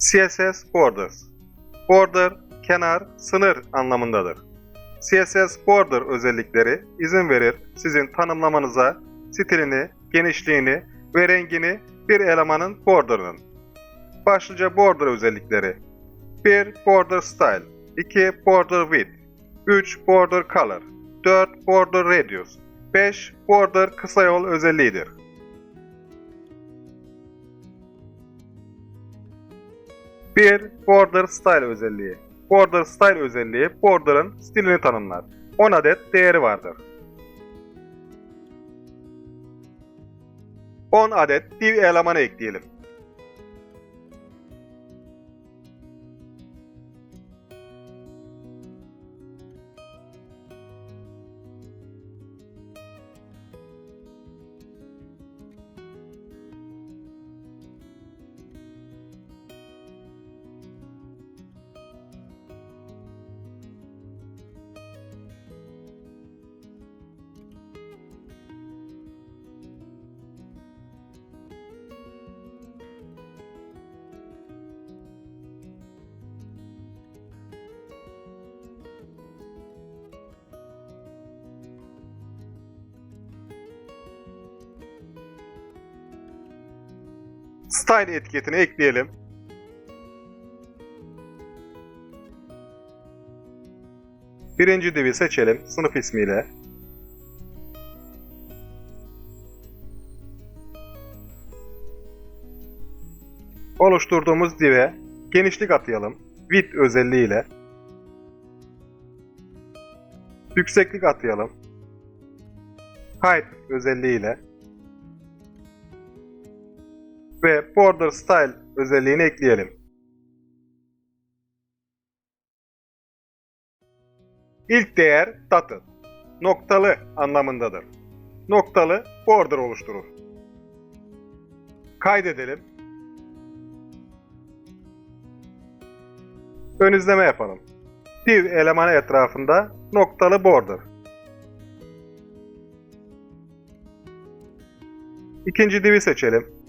CSS Borders Border, kenar, sınır anlamındadır. CSS Border özellikleri izin verir sizin tanımlamanıza stilini, genişliğini ve rengini bir elemanın border'ının. Başlıca border özellikleri 1. Border Style 2. Border Width 3. Border Color 4. Border Radius 5. Border kısa yol özelliğidir. Bir Border Style özelliği. Border Style özelliği border'ın stilini tanımlar. 10 adet değeri vardır. 10 adet div elemanı ekleyelim. Style etiketini ekleyelim. Birinci divi seçelim sınıf ismiyle. Oluşturduğumuz dive genişlik atayalım. Width özelliğiyle. Yükseklik atayalım. Height özelliğiyle ve Border Style özelliğini ekleyelim. İlk değer dotted, noktalı anlamındadır. Noktalı border oluşturur. Kaydedelim. Ön izleme yapalım. Div elemanı etrafında noktalı border. İkinci divi seçelim.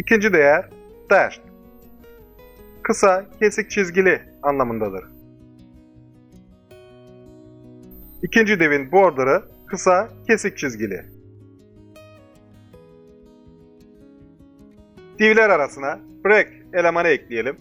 İkinci değer dashed. Kısa, kesik çizgili anlamındadır. İkinci devin border'ı kısa, kesik çizgili. Divler arasına break elemanı ekleyelim.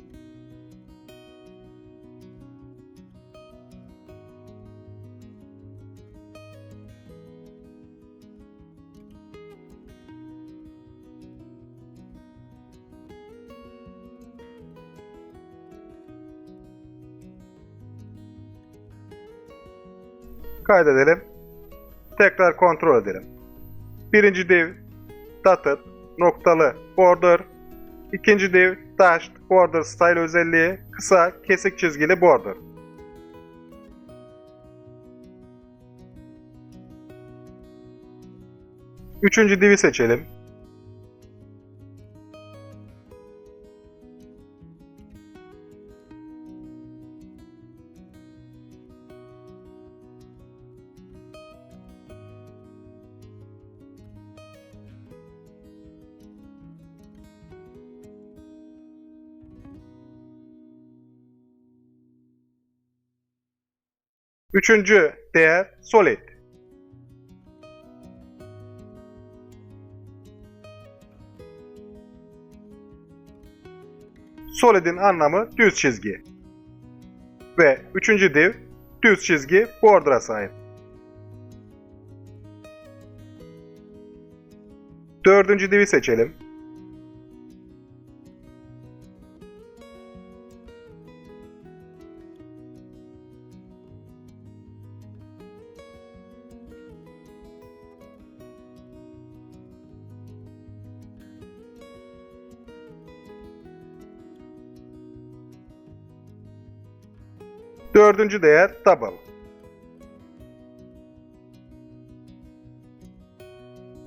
Kaydedelim. Tekrar kontrol edelim. Birinci div dotted noktalı border. İkinci div dashed border style özelliği kısa kesik çizgili border. Üçüncü divi seçelim. Üçüncü değer solid. Solid'in anlamı düz çizgi. Ve üçüncü div düz çizgi border'a sahip. Dördüncü divi seçelim. Dördüncü değer double.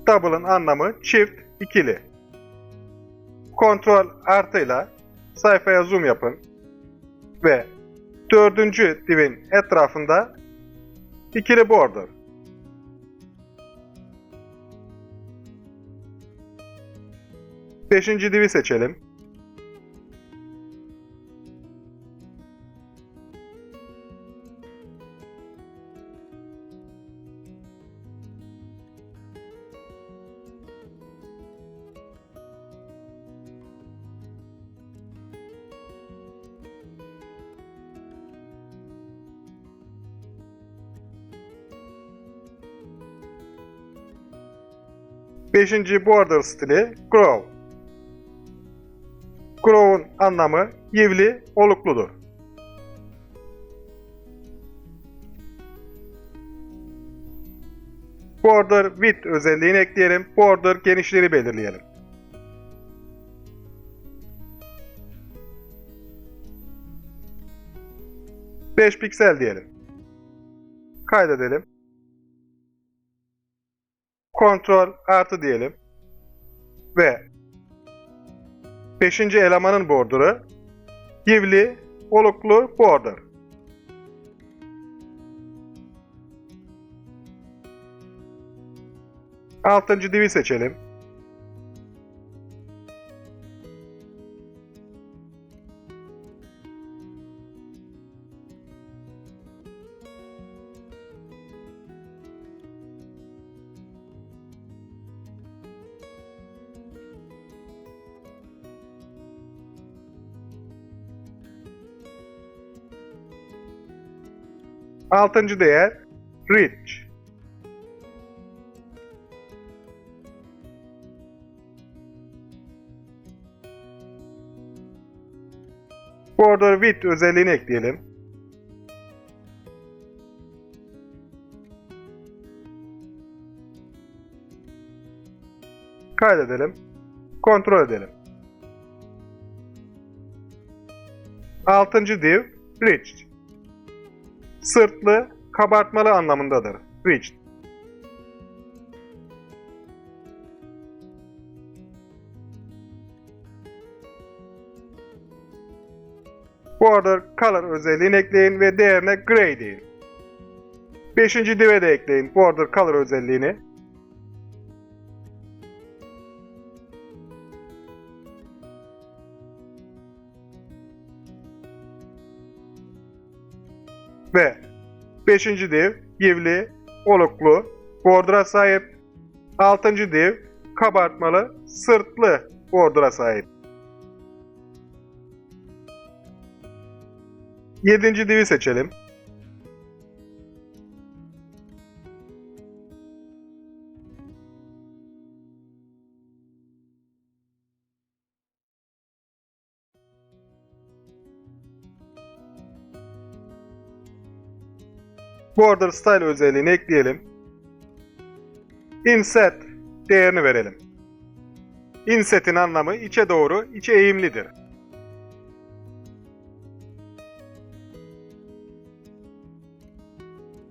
Double'ın anlamı çift, ikili. Kontrol artıyla sayfaya zoom yapın ve dördüncü divin etrafında ikili border. Beşinci divi seçelim. Beşinci border stili Grow. Grow'un anlamı yivli, olukludur. Border width özelliğini ekleyelim. Border genişliğini belirleyelim. Beş piksel diyelim. Kaydedelim. Kontrol artı diyelim. Ve 5. elemanın border'ı yivli, oluklu border. Altıncı divi seçelim. Altıncı değer rich. Border width özelliğini ekleyelim. Kaydedelim. Kontrol edelim. Altıncı div rich sırtlı, kabartmalı anlamındadır. Rich. Border Color özelliğini ekleyin ve değerine Gray deyin. Beşinci dive de ekleyin Border Color özelliğini. Ve 5. div yivli, oluklu, bordura sahip. 6. div kabartmalı, sırtlı bordura sahip. 7. divi seçelim. Border Style özelliğini ekleyelim. Inset değerini verelim. Inset'in anlamı içe doğru, içe eğimlidir.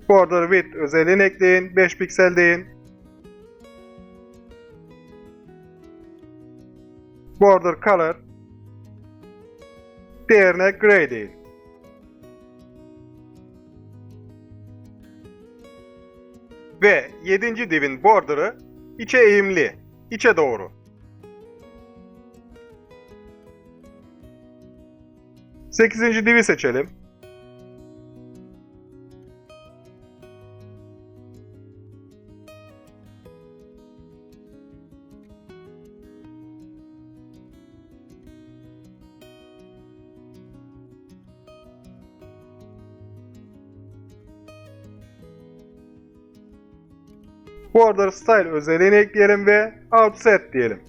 Border Width özelliğini ekleyin, 5 piksel deyin. Border Color değerine Gray deyin. Ve 7. divin border'ı içe eğimli, içe doğru. Sekizinci divi seçelim. Border Style özelliğini ekleyelim ve Outset diyelim.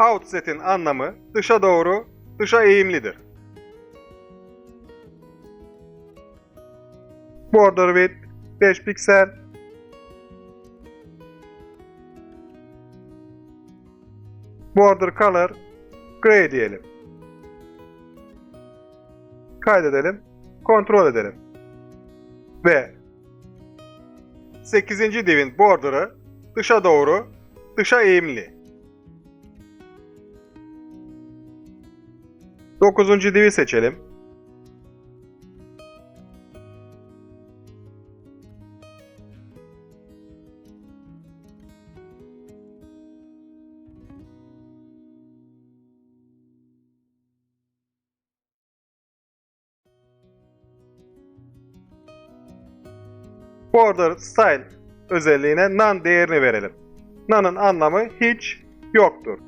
Outset'in anlamı dışa doğru, dışa eğimlidir. Border width 5 piksel. Border color gray diyelim. Kaydedelim. Kontrol edelim. Ve 8. divin border'ı dışa doğru, dışa eğimli. 9. divi seçelim. Border Style özelliğine none değerini verelim. None'ın anlamı hiç yoktur.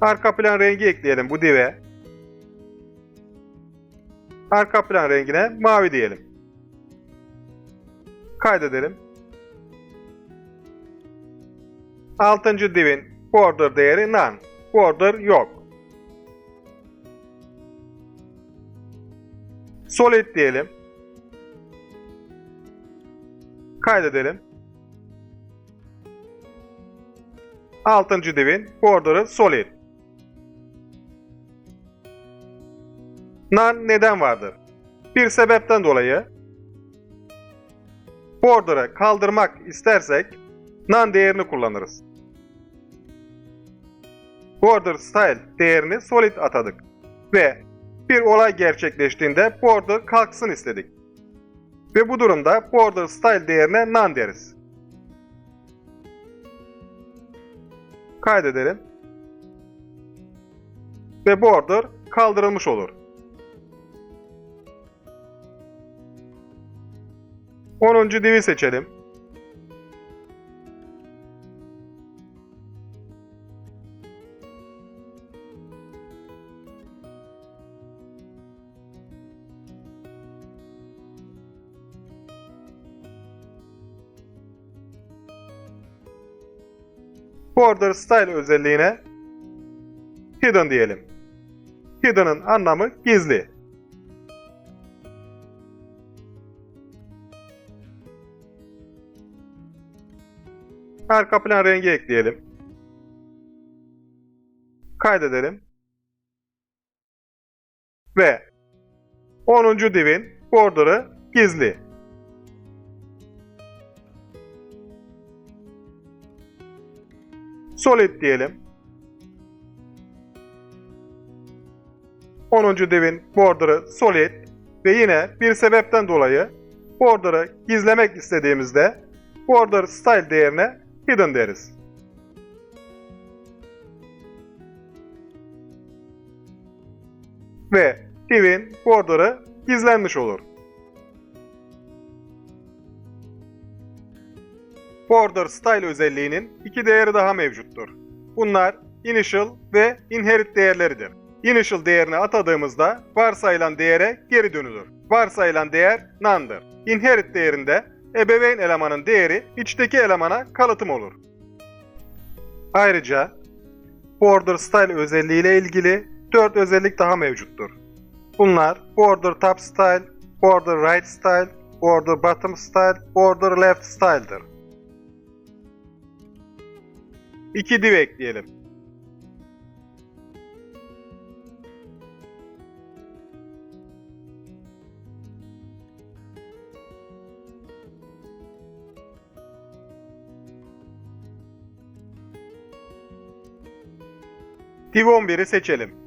Arka plan rengi ekleyelim bu dive. Arka plan rengine mavi diyelim. Kaydedelim. Altıncı divin border değeri none. Border yok. Solid diyelim. Kaydedelim. Altıncı divin border'ı solid. None neden vardır? Bir sebepten dolayı border'ı kaldırmak istersek none değerini kullanırız. Border style değerini solid atadık ve bir olay gerçekleştiğinde border kalksın istedik. Ve bu durumda border style değerine none deriz. Kaydedelim. Ve border kaldırılmış olur. 10. divi seçelim. Border Style özelliğine Hidden diyelim. Hidden'ın anlamı gizli. Arka plan rengi ekleyelim. Kaydedelim. Ve 10. divin border'ı gizli. Solid diyelim. 10. divin border'ı solid ve yine bir sebepten dolayı border'ı gizlemek istediğimizde border style değerine hidden deriz. Ve divin border'ı gizlenmiş olur. Border Style özelliğinin iki değeri daha mevcuttur. Bunlar Initial ve Inherit değerleridir. Initial değerini atadığımızda varsayılan değere geri dönülür. Varsayılan değer none'dır. Inherit değerinde ebeveyn elemanın değeri içteki elemana kalıtım olur. Ayrıca Border Style özelliği ile ilgili 4 özellik daha mevcuttur. Bunlar Border Top Style, Border Right Style, Border Bottom Style, Border Left Style'dır. 2 div ekleyelim. Div 11'i seçelim.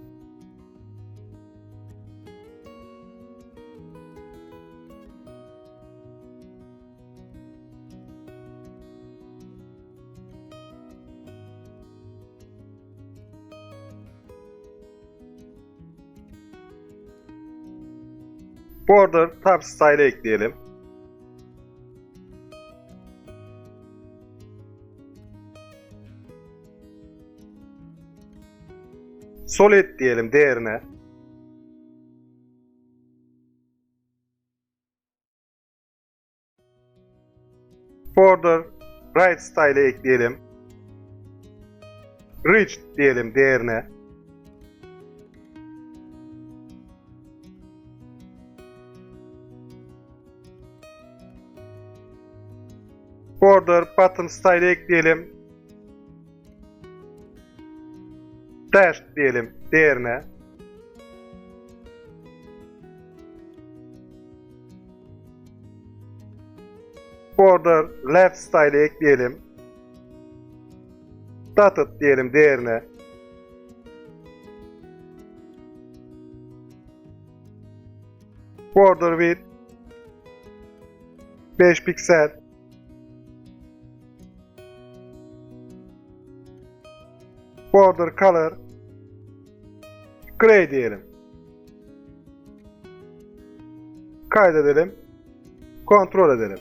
Border Tab Style ekleyelim. Solid diyelim değerine. Border Right Style ekleyelim. Rich diyelim değerine. Border Button Style ekleyelim. Dash diyelim değerine. Border Left Style ekleyelim. dotted diyelim değerine. Border width 5 piksel. Border color gray diyelim. Kaydedelim. Kontrol edelim.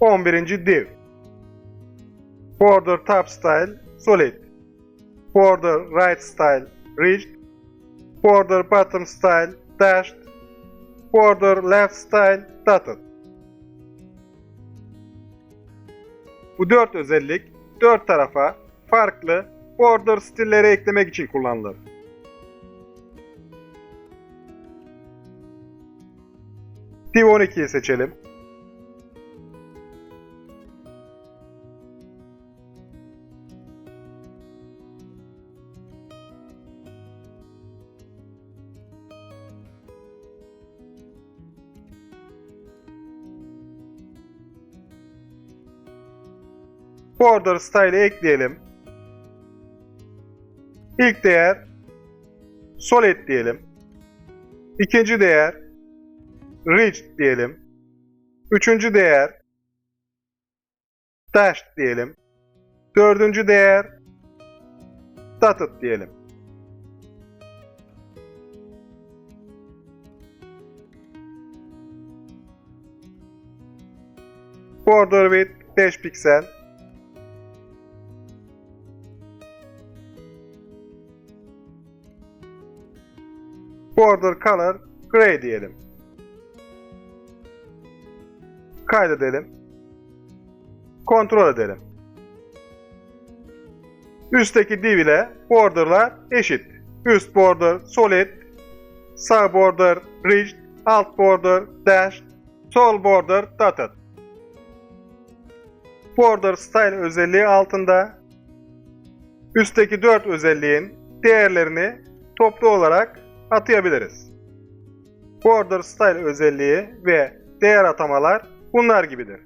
11. div. Border top style solid. Border right style ridged. Border bottom style dashed. Border left style dotted. Bu dört özellik dört tarafa farklı border stilleri eklemek için kullanılır. Div 12'yi seçelim. Border style'i ekleyelim. İlk değer solid diyelim. İkinci değer ridge diyelim. Üçüncü değer dash diyelim. Dördüncü değer dotted diyelim. Border width 5 piksel. Border color gray diyelim. Kaydedelim. Kontrol edelim. Üstteki div ile borderlar eşit. Üst border solid, sağ border ridged, alt border dashed, sol border dotted. Border style özelliği altında üstteki 4 özelliğin değerlerini toplu olarak atayabiliriz. Border style özelliği ve değer atamalar bunlar gibidir.